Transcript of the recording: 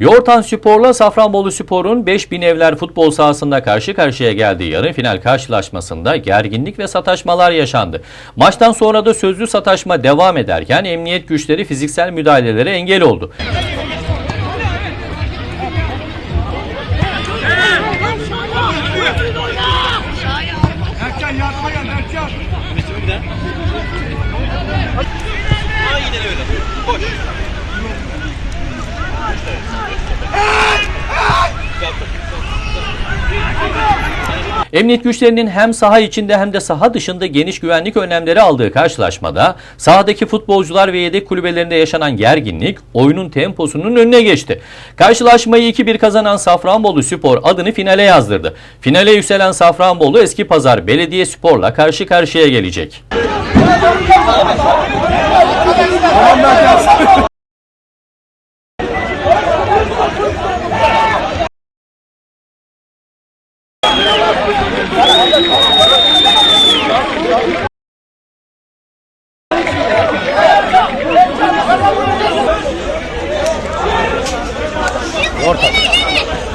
Yortan Spor'la Safranbolu Spor'un 5000 evler futbol sahasında karşı karşıya geldiği yarı final karşılaşmasında gerginlik ve sataşmalar yaşandı. Maçtan sonra da sözlü sataşma devam ederken emniyet güçleri fiziksel müdahalelere engel oldu. Erken yardıma gel Erken. Emniyet güçlerinin hem saha içinde hem de saha dışında geniş güvenlik önlemleri aldığı karşılaşmada sahadaki futbolcular ve yedek kulübelerinde yaşanan gerginlik oyunun temposunun önüne geçti. Karşılaşmayı 2-1 kazanan Safranbolu Spor adını finale yazdırdı. Finale yükselen Safranbolu Eski Pazar Belediye Spor'la karşı karşıya gelecek. Ortak.